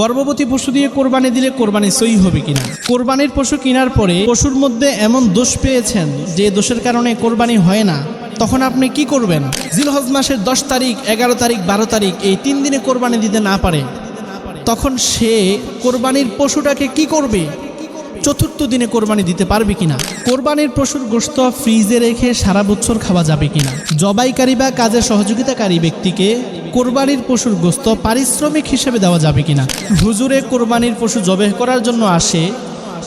গর্ভবতী পশু দিয়ে কোরবানি দিলে কোরবানি সই হবে কিনা? কোরবানির পশু কেনার পরে পশুর মধ্যে এমন দোষ পেয়েছেন যে দোষের কারণে কোরবানি হয় না, তখন আপনি কি করবেন? জিলহজ মাসের দশ তারিখ, এগারো তারিখ, বারো তারিখ এই তিন দিনে কোরবানি দিতে না পারে, তখন সে কোরবানির পশুটাকে কি করবে? চতুর্থ দিনে কোরবানি দিতে পারবে কিনা? কোরবানির পশুর গোস্ত ফ্রিজে রেখে সারা বছর খাওয়া যাবে কিনা? জবাইকারী বা কাজে সহযোগিতাকারী ব্যক্তিকে কোরবানির পশুর গোস্ত পারিশ্রমিক হিসেবে দেওয়া যাবে কিনা? হুজুরে কোরবানির পশু জবেহ করার জন্য আসে,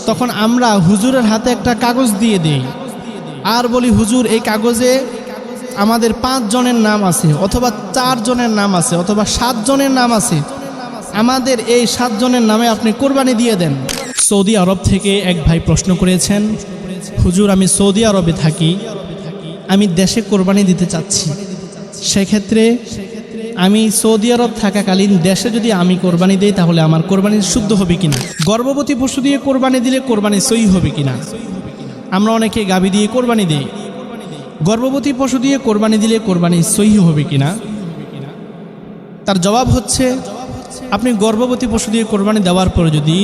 তখন আমরা হুজুরের হাতে একটা কাগজ দিয়ে দেই। আর বলি, হুজুর, এই কাগজে আমাদের পাঁচ জনের নাম আছে, অথবা চার জনের নাম আছে, অথবা সাত জনের নাম আছে। আমাদের এই সাতজনের নামে আপনি কোরবানি দিয়ে দেন। সৌদি আরব থেকে এক ভাই প্রশ্ন করেছেন, হুজুর, আমি সৌদি আরবে থাকি, আমি দেশে কোরবানি দিতে চাচ্ছি। সেক্ষেত্রে আমি সৌদি আরব থাকাকালীন দেশে যদি আমি কোরবানি দিই, তাহলে আমার কোরবানি শুদ্ধ হবে কিনা? গর্ভবতী পশু দিয়ে কোরবানি দিলে কোরবানি সই হবে কিনা? আমরা অনেকে গাবি দিয়ে কোরবানি দিই। গর্ভবতী পশু দিয়ে কোরবানি দিলে কোরবানি সই হবে কিনা? তার জবাব হচ্ছে আপনি গর্ভবতী পশু দিয়ে কোরবানি দেওয়ার পরে যদি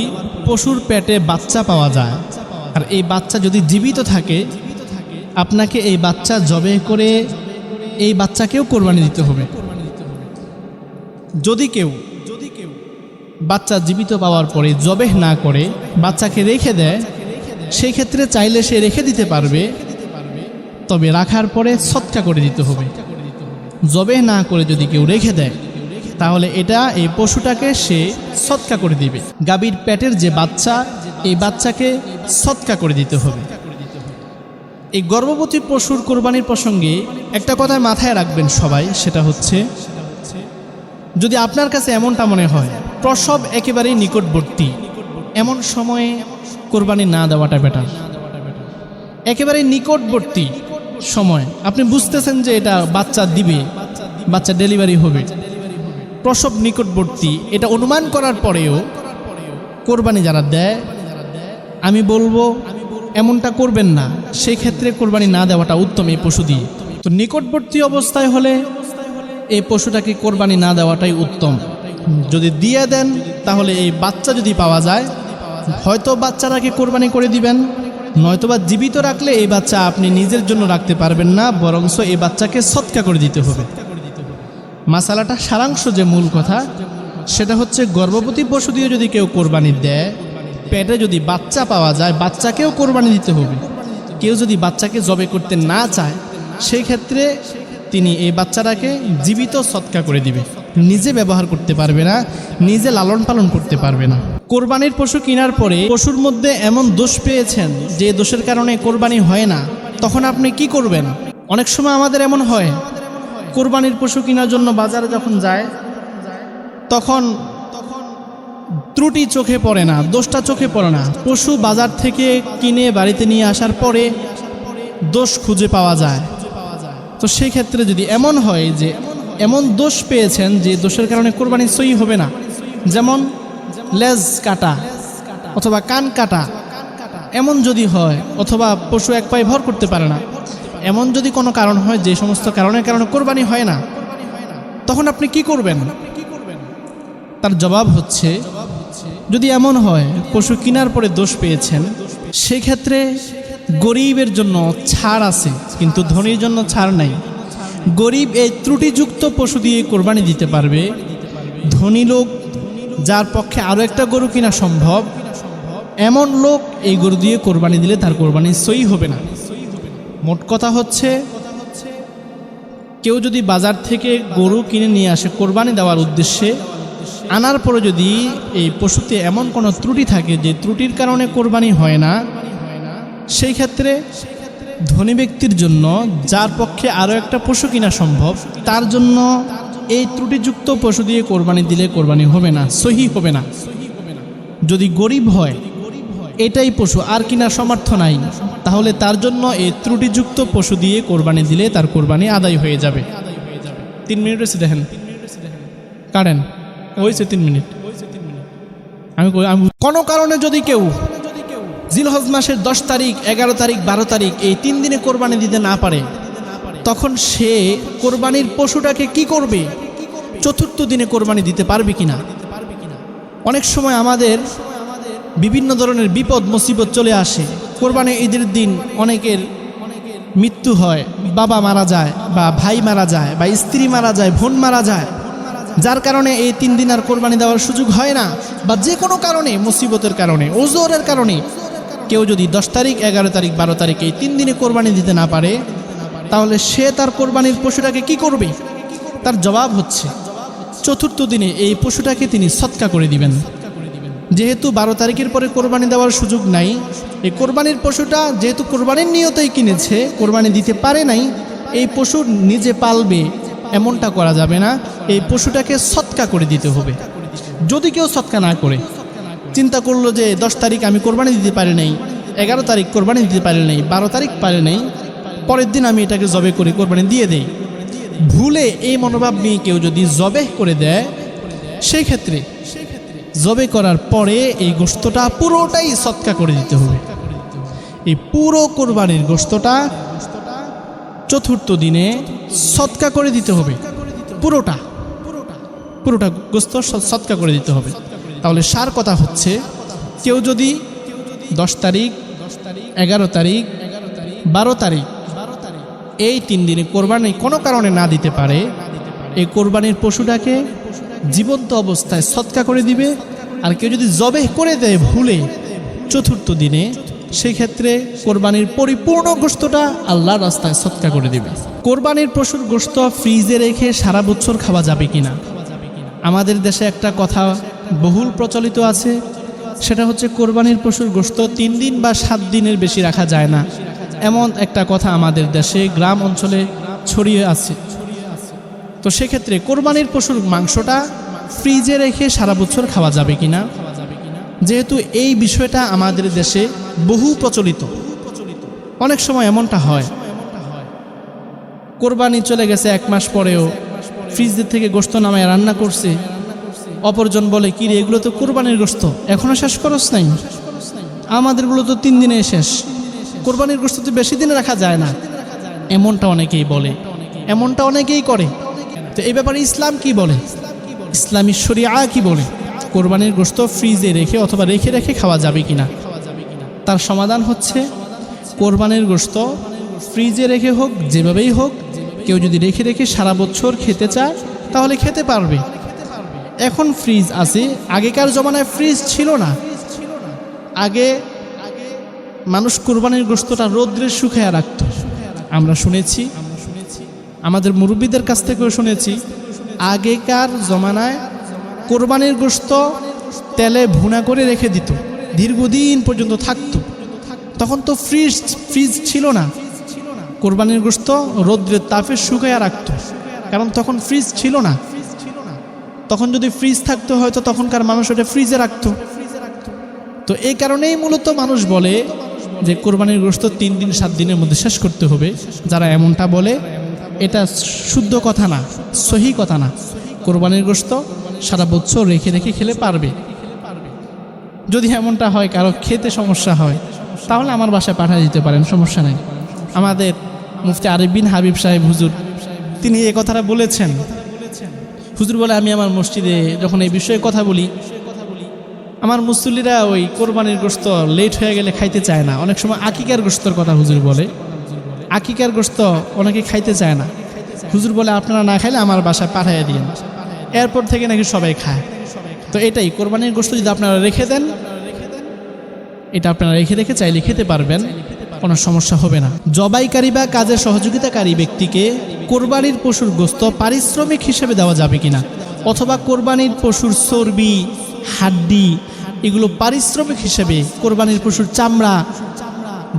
পশুর পেটে বাচ্চা পাওয়া যায়, আর এই বাচ্চা যদি জীবিত থাকে, আপনাকে এই বাচ্চা জবে করে এই বাচ্চাকেও কোরবানি দিতে হবে। যদি কেউ যদি কেউ বাচ্চা জীবিত পাওয়ার পরে জবেহ না করে, বাচ্চাকে রেখে দেয় সেই ক্ষেত্রে চাইলে সে রেখে দিতে পারবে, তবে রাখার পরে সৎকা করে দিতে হবে। জবে না করে যদি কেউ রেখে দেয় তাহলে এটা এই পশুটাকে সে সৎকা করে দিবে। গাভীর পেটের যে বাচ্চা, এই বাচ্চাকে সৎকা করে দিতে হবে। এই গর্ভবতী পশুর কোরবানির প্রসঙ্গে একটা কথা মাথায় রাখবেন সবাই, সেটা হচ্ছে, যদি আপনার কাছে এমনটা মনে হয়, প্রসব একেবারেই নিকটবর্তী। এমন সময়ে কোরবানি না দেওয়াটা বেটার একেবারে নিকটবর্তী সময়। আপনি বুঝতেছেন যে এটা বাচ্চা দিবে, বাচ্চা ডেলিভারি হবে। প্রসব নিকটবর্তী, এটা অনুমান করার পরেও কোরবানি যারা দেয়, আমি বলব এমনটা করবেন না। সেই ক্ষেত্রে কোরবানি না দেওয়াটা উত্তম এই পশু দিয়ে। তো নিকটবর্তী অবস্থায় হলে এই পশুটাকে কোরবানি না দেওয়াটাই উত্তম। যদি দিয়ে দেন, তাহলে এই বাচ্চা যদি পাওয়া যায়, হয়তো বাচ্চাটাকে কোরবানি করে দিবেন, নয়তোবা জীবিত রাখলে এই বাচ্চা আপনি নিজের জন্য রাখতে পারবেন না, বরংস এই বাচ্চাকে সৎকা করে দিতে হবে। মাসালাটা সারাংশ যে মূল কথা, সেটা হচ্ছে গর্ভবতী পশু দিয়ে যদি কেউ কোরবানি দেয়, পেটে যদি বাচ্চা পাওয়া যায়, বাচ্চাকেও কোরবানি দিতে হবে। কেউ যদি বাচ্চাকে জবে করতে না চায় সেই ক্ষেত্রে তিনি এই বাচ্চাটাকে জীবিত সৎকা করে দিবে। নিজে ব্যবহার করতে পারবে না, নিজে লালন পালন করতে পারবে না। কোরবানির পশু কেনার পরে পশুর মধ্যে এমন দোষ পেয়েছেন যে দোষের কারণে কোরবানি হয় না, তখন আপনি কি করবেন? অনেক সময় আমাদের এমন হয় কোরবানির পশু কেনার জন্য বাজারে যখন যায়, তখন ত্রুটি চোখে পড়ে না, দোষটা চোখে পড়ে না। পশু বাজার থেকে কিনে বাড়িতে নিয়ে আসার পরে দোষ খুঁজে পাওয়া যায়। তো সেই ক্ষেত্রে যদি এমন হয় যে এমন দোষ পেয়েছেন যে দোষের কারণে কোরবানি সই হবে না, যেমন লেজ কাটা অথবা কান কাটা, এমন যদি হয় অথবা পশু এক পায়ে ভর করতে পারে না এমন যদি কোনো কারণ হয়, যে সমস্ত কারণের কারণে কোরবানি হয় না, তখন আপনি কি করবেন? তার জবাব হচ্ছে, যদি এমন হয়, পশু কেনার পরে দোষ পেয়েছেন, সেক্ষেত্রে গরিবের জন্য ছাড় আছে, কিন্তু ধনীর জন্য ছাড় নাই। গরিব এই ত্রুটিযুক্ত পশু দিয়ে কোরবানি দিতে পারবে। ধনী লোক যার পক্ষে আরও একটা গরু কিনা সম্ভব, এমন লোক এই গরু দিয়ে কোরবানি দিলে তার কোরবানি সই হবে না। মোট কথা হচ্ছে, কেউ যদি বাজার থেকে গরু কিনে নিয়ে আসে কোরবানি দেওয়ার উদ্দেশ্যে, আনার পরে যদি এই পশুতে এমন কোনো ত্রুটি থাকে যে ত্রুটির কারণে কোরবানি হয় না, সেই ক্ষেত্রে ধনী ব্যক্তির জন্য যার পক্ষে আরও একটা পশু কিনা সম্ভব, তার জন্য এই ত্রুটিযুক্ত পশু দিয়ে কোরবানি দিলে কোরবানি হবে না, সহি হবে না। যদি গরিব হয় এটাই পশু, আর কিনা সমর্থ নাই। তাহলে তার জন্য এই ত্রুটিযুক্ত পশু দিয়ে কোরবানি দিলে তার কোরবানি আদায় হয়ে যাবে। তিন মিনিট হয়েছে দেখেন। কারেন হয়েছে তিন মিনিট। আমি কোনো কারণে যদি কেউ জিলহজ মাসের দশ তারিখ, এগারো তারিখ, বারো তারিখ এই তিন দিনে কোরবানি দিতে না পারে, তখন সে কোরবানির পশুটাকে কি করবে? চতুর্থ দিনে কোরবানি দিতে পারবে কিনা? অনেক সময় আমাদের বিভিন্ন ধরনের বিপদ, মুসিবত চলে আসে। কোরবানি ঈদের দিন অনেকের মৃত্যু হয়, বাবা মারা যায় বা ভাই মারা যায় বা স্ত্রী মারা যায়, বোন মারা যায়। যার কারণে এই তিন দিন আর কোরবানি দেওয়ার সুযোগ হয় না বা যে কোনো কারণে, মুসিবতের কারণে, ওজোরের কারণে। কেউ যদি দশ তারিখ, এগারো তারিখ, বারো তারিখ এই তিন দিনে কোরবানি দিতে না পারে, তাহলে সে তার কোরবানির পশুটাকে কি করবে? তার জবাব হচ্ছে, চতুর্থ দিনে এই পশুটাকে তিনি সৎকা করে দিবেন। যেহেতু বারো তারিখের পরে কোরবানি দেওয়ার সুযোগ নাই, এই কোরবানির পশুটা যেহেতু কোরবানির নিয়তেই কিনেছে, কোরবানি দিতে পারে নাই, এই পশু নিজে পালবে, এমনটা করা যাবে না। এই পশুটাকে সৎকা করে দিতে হবে। যদি কেউ সৎকা না করে, চিন্তা করল যে দশ তারিখ আমি কোরবানি দিতে পারি নাই, এগারো তারিখ কোরবানি দিতে পারি নাই, বারো তারিখ পারে নাই, পরের দিন আমি এটাকে জবে করে কোরবানি দিয়ে দেই। ভুলে এই মনোভাব নিয়ে কেউ যদি জবে করে দেয়, সেই ক্ষেত্রে জবে করার পরে এই গোস্তটা পুরোটাই সৎকা করে দিতে হবে। এই পুরো কোরবানির গোস্তটা চতুর্থ দিনে সৎকা করে দিতে হবে। পুরোটা পুরোটা গোস্ত সৎকা করে দিতে হবে। তাহলে সার কথা হচ্ছে, কেউ যদি দশ তারিখ, এগারো তারিখ, বারো তারিখ এই তিন দিনে কোরবানি কোনো কারণে না দিতে পারে, এই কোরবানির পশুটাকে জীবন্ত অবস্থায় সৎকা করে দিবে। আর কেউ যদি জবে করে দেয় ভুলে চতুর্থ দিনে সেই ক্ষেত্রে কোরবানির পরিপূর্ণ গোস্তটা আল্লাহর রাস্তায় সৎকা করে দিবে। কোরবানির পশুর গোস্ত ফ্রিজে রেখে সারা বছর খাওয়া যাবে কিনা? আমাদের দেশে একটা কথা বহুল প্রচলিত আছে, সেটা হচ্ছে কোরবানির পশুর গোস্ত তিন দিন বা সাত দিনের বেশি রাখা যায় না। এমন একটা কথা আমাদের দেশে গ্রাম অঞ্চলে ছড়িয়ে আছে। তো সেক্ষেত্রে কোরবানির পশুর মাংসটা ফ্রিজে রেখে সারা বছর খাওয়া যাবে কিনা? যেহেতু এই বিষয়টা আমাদের দেশে বহু প্রচলিত। অনেক সময় এমনটা হয়। কোরবানি চলে গেছে এক মাস পরেও, ফ্রিজের থেকে গোস্ত নামায় রান্না করছে। অপরজন বলে, কি রে, এগুলো তো কোরবানির গোস্ত এখনও শেষ করস নাই। আমাদেরগুলো তো তিন দিনে শেষ। কোরবানির গোস্ত তো বেশি দিনে রাখা যায় না। এমনটা অনেকেই বলে। এমনটা অনেকেই করে। তো এই ব্যাপারে ইসলাম কি বলে? ইসলামী শরিয়া কি বলে? কোরবানির গোস্ত ফ্রিজে রেখে অথবা রেখে রেখে খাওয়া যাবে কিনা? তার সমাধান হচ্ছে, কোরবানির গোস্ত ফ্রিজে রেখে হোক, যেভাবেই হোক, কেউ যদি রেখে রেখে সারা বছর খেতে চায়, তাহলে খেতে পারবে। এখন ফ্রিজ আছে, আগেকার জমানায় ফ্রিজ ছিল না। আগে মানুষ কোরবানির গোস্তটা রৌদ্রে শুকায় রাখত। আমরা শুনেছি আমাদের মুরব্বীদের কাছ থেকেও শুনেছি, আগেকার জমানায় কোরবানির গোস্ত তেলে ভুনা করে রেখে দিত, দীর্ঘদিন পর্যন্ত থাকতো। তখন তো ফ্রিজ ফ্রিজ ছিল না। কোরবানির গোস্ত রৌদ্রের তাপে শুকাইয়া রাখত, কারণ তখন ফ্রিজ ছিল না। তখন যদি ফ্রিজ থাকতো হয়তো তখনকার মানুষ ওটা ফ্রিজে রাখতো। তো এই কারণেই মূলত মানুষ বলে যে কোরবানির গোস্ত তিন দিন, সাত দিনের মধ্যে শেষ করতে হবে। যারা এমনটা বলে এটা শুদ্ধ কথা না, সহি কথা না। কোরবানির গোস্ত সারা বছর রেখে রেখে খেলে পারবে। যদি এমনটা হয়, কারও খেতে সমস্যা হয়, তাহলে আমার বাসায় পাঠিয়ে দিতে পারেন, সমস্যা নেই। আমাদের মুফতি আরিফ বিন হাবিব সাহেব হুজুর, তিনি এ কথাটা বলেছেন। হুজুর বলে, আমি আমার মসজিদে যখন এই বিষয়ে কথা বলি, আমার মুসল্লিরা ওই কোরবানির গোস্ত লেট হয়ে গেলে খাইতে চায় না। অনেক সময় আকিকার গোস্তর কথা হুজুর বলে। আকিকার গোস্ত অনেকে খাইতে চায় না। হুজুর বলে, আপনারা না খাইলে আমার বাসায় পাঠাইয়া দিন এরপর থেকে নাকি সবাই খায়। তো এটাই, কোরবানির গোস্ত যদি আপনারা রেখে দেন, এটা আপনারা রেখে রেখে চাইলে খেতে পারবেন, কোনো সমস্যা হবে না। জবাইকারী বা কাজের সহযোগিতাকারী ব্যক্তিকে কোরবানির পশুর গোস্ত পারিশ্রমিক হিসেবে দেওয়া যাবে কিনা? অথবা কোরবানির পশুর চর্বি, হাড্ডি, এগুলো পারিশ্রমিক হিসেবে কোরবানির পশুর চামড়া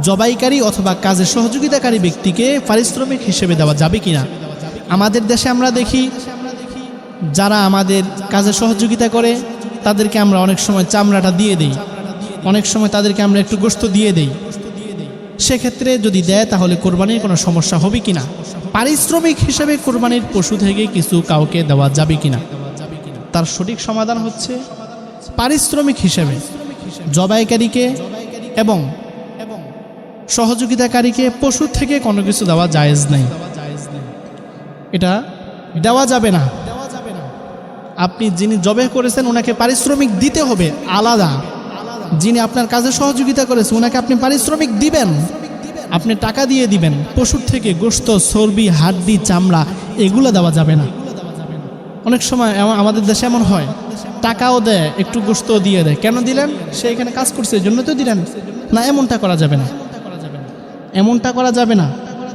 জবাইকারী অথবা কাজের সহযোগিতাকারী ব্যক্তিকে পারিশ্রমিক হিসেবে দেওয়া যাবে কিনা? আমাদের দেশে আমরা দেখি, যারা আমাদের কাজে সহযোগিতা করে, তাদেরকে আমরা অনেক সময় চামড়াটা দিয়ে দেই। অনেক সময় তাদেরকে আমরা একটু গোস্ত দিয়ে দেই। সেক্ষেত্রে যদি দেয়, তাহলে কোরবানির কোনো সমস্যা হবে কিনা? পারিশ্রমিক হিসেবে কোরবানির পশু থেকে কিছু কাউকে দেওয়া যাবে কিনা? তার সঠিক সমাধান হচ্ছে পারিশ্রমিক হিসেবে জবাইকারীকে এবং সহযোগিতাকারীকে পশু থেকে কোনো কিছু দেওয়া জায়েজ নেই। এটা দেওয়া যাবে না। আপনি যিনি জবে করেছেন, ওনাকে পারিশ্রমিক দিতে হবে, আলাদা। যিনি আপনার কাজে সহযোগিতা করেছে ওনাকে আপনি পারিশ্রমিক দিবেন। আপনি টাকা দিয়ে দিবেন, পশুর থেকে গোস্ত চর্বি, হাড্ডি, চামড়া, এগুলো দেওয়া যাবে না। অনেক সময় আমাদের দেশে এমন হয়, টাকাও দেয়, একটু গোস্ত দিয়ে দেয়। কেন দিলেন? সে এখানে কাজ করছে, এই জন্য তো দিলেন। না, এমনটা করা যাবে না। এমনটা করা যাবে না।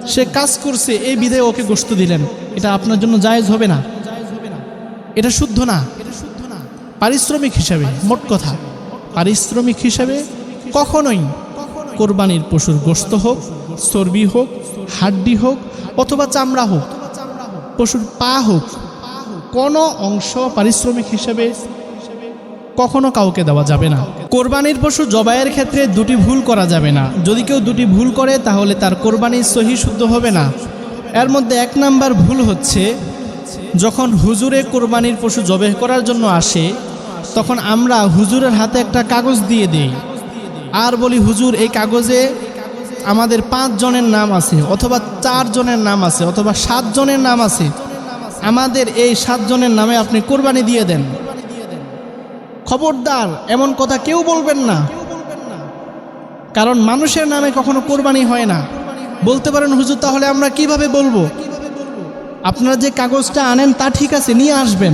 সে কাজ করছে, এই বিধে ওকে গোস্ত দিলেন। এটা আপনার জন্য জায়েজ হবে না। এটা শুদ্ধ না। পারিশ্রমিক হিসাবে, মোট কথা। পারিশ্রমিক হিসাবে কখনোই কোরবানির পশুর গোস্ত হোক, চর্বি হোক, হাড্ডি হোক, অথবা চামড়া হোক, পশুর পা হোক, কোনো অংশ পারিশ্রমিক হিসেবে কখনো কাউকে দেওয়া যাবে না। কোরবানির পশু জবাইয়ের ক্ষেত্রে দুটি ভুল করা যাবে না। যদি কেউ দুটি ভুল করে, তাহলে তার কোরবানি সহি শুদ্ধ হবে না। এর মধ্যে এক নাম্বার ভুল হচ্ছে, যখন হুজুরে কোরবানির পশু জবেহ করার জন্য আসে, তখন আমরা হুজুরের হাতে একটা কাগজ দিয়ে দিই। আর বলি, হুজুর, এই কাগজে আমাদের পাঁচ জনের নাম আছে, অথবা চার জনের নাম আছে, অথবা সাত জনের নাম আছে। আমাদের এই সাত জনের নামে আপনি কোরবানি দিয়ে দেন। খবরদার, এমন কথা কেউ বলবেন না। কারণ মানুষের নামে কখনো কোরবানি হয় না। বলতে পারেন, হুজুর, তাহলে আমরা কীভাবে বলব? আপনারা যে কাগজটা আনেন, তা ঠিক আছে, নিয়ে আসবেন।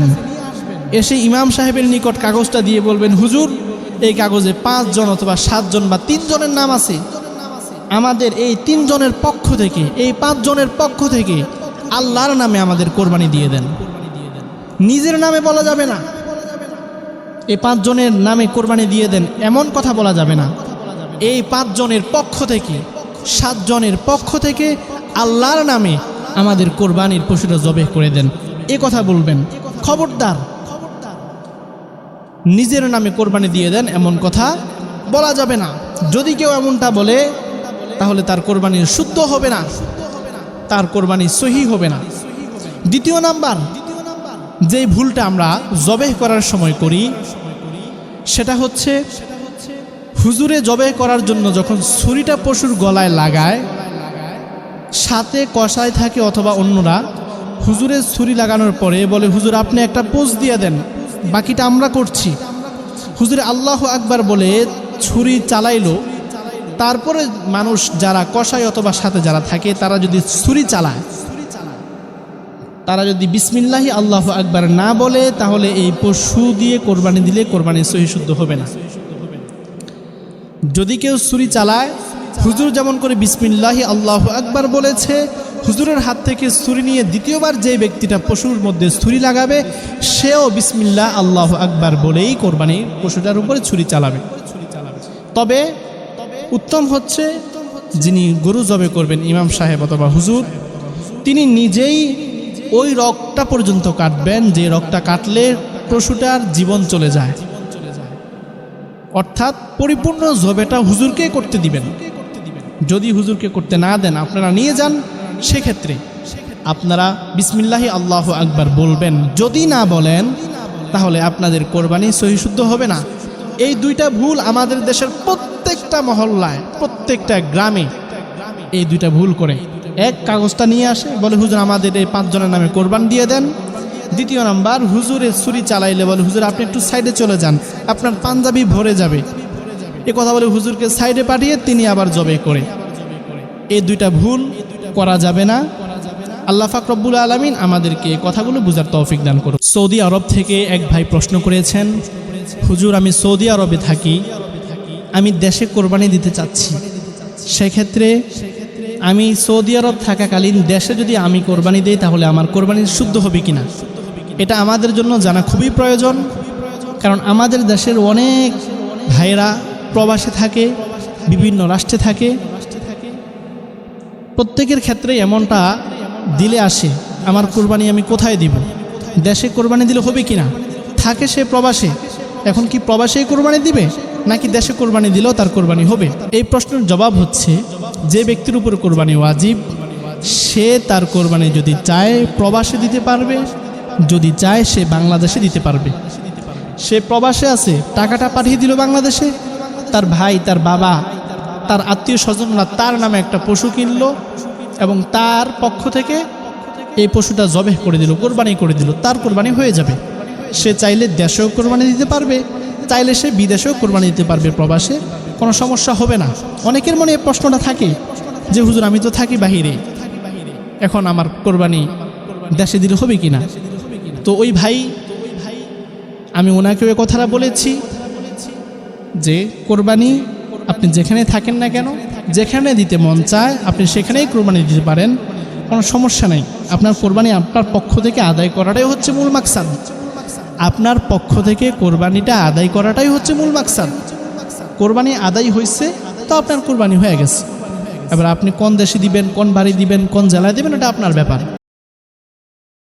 এসে ইমাম সাহেবের নিকট কাগজটা দিয়ে বলবেন, হুজুর, এই কাগজে পাঁচজন অথবা সাতজন বা তিনজনের নাম আছে। আমাদের এই তিনজনের পক্ষ থেকে, এই পাঁচজনের পক্ষ থেকে আল্লাহর নামে আমাদের কোরবানি দিয়ে দেন। নিজের নামে বলা যাবে না। এই পাঁচজনের নামে কোরবানি দিয়ে দেন, এমন কথা বলা যাবে না। এই পাঁচজনের পক্ষ থেকে, সাতজনের পক্ষ থেকে আল্লাহর নামে আমাদের কোরবানির পশুটা জবে করে দেন। এ কথা বলবেন, খবরদার। নিজের নামে কোরবানি দিয়ে দেন, এমন কথা বলা যাবে না। যদি কেউ এমনটা বলে, তাহলে তার কোরবানি শুদ্ধ হবে না, তার কোরবানি সহি হবে না। দ্বিতীয় নাম্বার যেই ভুলটা আমরা জবেহ করার সময় করি, সেটা হচ্ছে হুজুরে জবেহ করার জন্য যখন ছুরিটা পশুর গলায় লাগায়, সাথে কষায় থাকে অথবা অন্যরা, হুজুরের ছুরি লাগানোর পরে বলে, হুজুর, আপনি একটা পোজ দিয়ে দেন, বাকিটা আমরা করছি। হুজুরে আল্লাহ আকবার বলে, ছুরি চালাইলো। তারপরে মানুষ যারা কষায় অথবা সাথে যারা থাকে, তারা যদি ছুরি চালায় তারা যদি বিসমিল্লাহি আল্লাহ আকবার না বলে, তাহলে এই পশু দিয়ে কোরবানি দিলে কোরবানি সহি শুদ্ধ হবে না। যদি কেউ ছুরি চালায়, হুজুর যেমন করে বিসমিল্লাহি আল্লাহ আকবার বলেছে, হুজুরের হাত থেকে ছুরি নিয়ে দ্বিতীয়বার যে ব্যক্তিটা পশুর মধ্যে ছুরি লাগাবে, সেও বিসমিল্লাহ আল্লাহ আকবার বলেই কোরবানি পশুটার উপরে ছুরি চালাবে। তবে উত্তম হচ্ছে যিনি গরু জবে করবেন ইমাম সাহেব অথবা হুজুর, তিনি নিজেই ওই রকটা পর্যন্ত কাটবেন, যে রকটা কাটলে পশুটার জীবন চলে যায়। অর্থাৎ পরিপূর্ণ জবেটা হুজুরকে করতে দিবেন। যদি হুজুরকে করতে না দেন, আপনারা নিয়ে যান, সেক্ষেত্রে আপনারা বিসমিল্লাহি আল্লাহ আকবার বলবেন। যদি না বলেন, তাহলে আপনাদের কোরবানি সহিশুদ্ধ হবে না। এই দুইটা ভুল আমাদের দেশের প্রত্যেকটা মহল্লায়, প্রত্যেকটা গ্রামে এই দুইটা ভুল করে। এক কাগজটা নিয়ে আসে, বলে, হুজুর, আমাদের এই পাঁচজনের নামে কোরবান দিয়ে দেন। দ্বিতীয় নাম্বার, হুজুরের ছুরি চালাইলে বলে, হুজুর, আপনি একটু সাইডে চলে যান, আপনার পাঞ্জাবি ভরে যাবে। এ কথা বলে হুজুরকে সাইডে পাঠিয়ে তিনি আবার জবে করে। এই দুইটা ভুল করা যাবে না। আল্লাহ ফাকরবুল আলমিন আমাদেরকে কথাগুলো বুঝার তৌফিক দান করুন। সৌদি আরব থেকে এক ভাই প্রশ্ন করেছেন, হুজুর, আমি সৌদি আরবে থাকি, আমি দেশে কোরবানি দিতে চাচ্ছি। সেক্ষেত্রে আমি সৌদি আরব থাকাকালীন দেশে যদি আমি কোরবানি দিই, তাহলে আমার কোরবানি শুদ্ধ হবে কিনা? এটা আমাদের জন্য জানা খুবই প্রয়োজন, কারণ আমাদের দেশের অনেক ভাইয়েরা প্রবাসে থাকে, বিভিন্ন রাষ্ট্রে থাকে। প্রত্যেকের ক্ষেত্রে এমনটা দিলে আসে, আমার কোরবানি আমি কোথায় দিব? দেশে কোরবানি দিলে হবে কি না থাকে সে প্রবাসে। এখন কি প্রবাসে কোরবানি দিবে, নাকি দেশে কোরবানি দিলেও তার কোরবানি হবে? এই প্রশ্নের জবাব হচ্ছে যে ব্যক্তির উপর কোরবানি ওয়াজিব, সে তার কোরবানি যদি চায় প্রবাসে দিতে পারবে, যদি চায় সে বাংলাদেশে দিতে পারবে। সে প্রবাসে আছে, টাকাটা পাঠিয়ে দিল বাংলাদেশে, তার ভাই, তার বাবা, তার আত্মীয় স্বজনরা তার নামে একটা পশু কিনল এবং তার পক্ষ থেকে এই পশুটা জবেহ করে দিল, কোরবানি করে দিল, তার কোরবানি হয়ে যাবে। সে চাইলে দেশেও কোরবানি দিতে পারবে, চাইলে সে বিদেশেও কোরবানি দিতে পারবে প্রবাসে। কোনো সমস্যা হবে না। অনেকের মনে প্রশ্নটা থাকে যে, হুজুর, আমি তো থাকি বাহিরে। এখন আমার কোরবানি দেশে দিলে হবে কি না তো ওই ভাই, আমি ওনাকেও এ কথাটা বলেছি যে, কোরবানি আপনি যেখানে থাকেন না কেন, যেখানে দিতে মন চায়, আপনি সেখানেই কোরবানি দিতে পারেন। কোনো সমস্যা নেই। আপনার কোরবানি আপনার পক্ষ থেকে আদায় করাটাই হচ্ছে মূল মাকসাদ। আপনার পক্ষ থেকে কোরবানিটা আদায় করাটাই হচ্ছে মূল মাকসাদ। কোরবানি আদায় হয়েছে, তো আপনার কোরবানি হয়ে গেছে। এবার আপনি কোন দেশে দিবেন, কোন বাড়ি দিবেন, কোন জেলায় দিবেন, এটা আপনার ব্যাপার।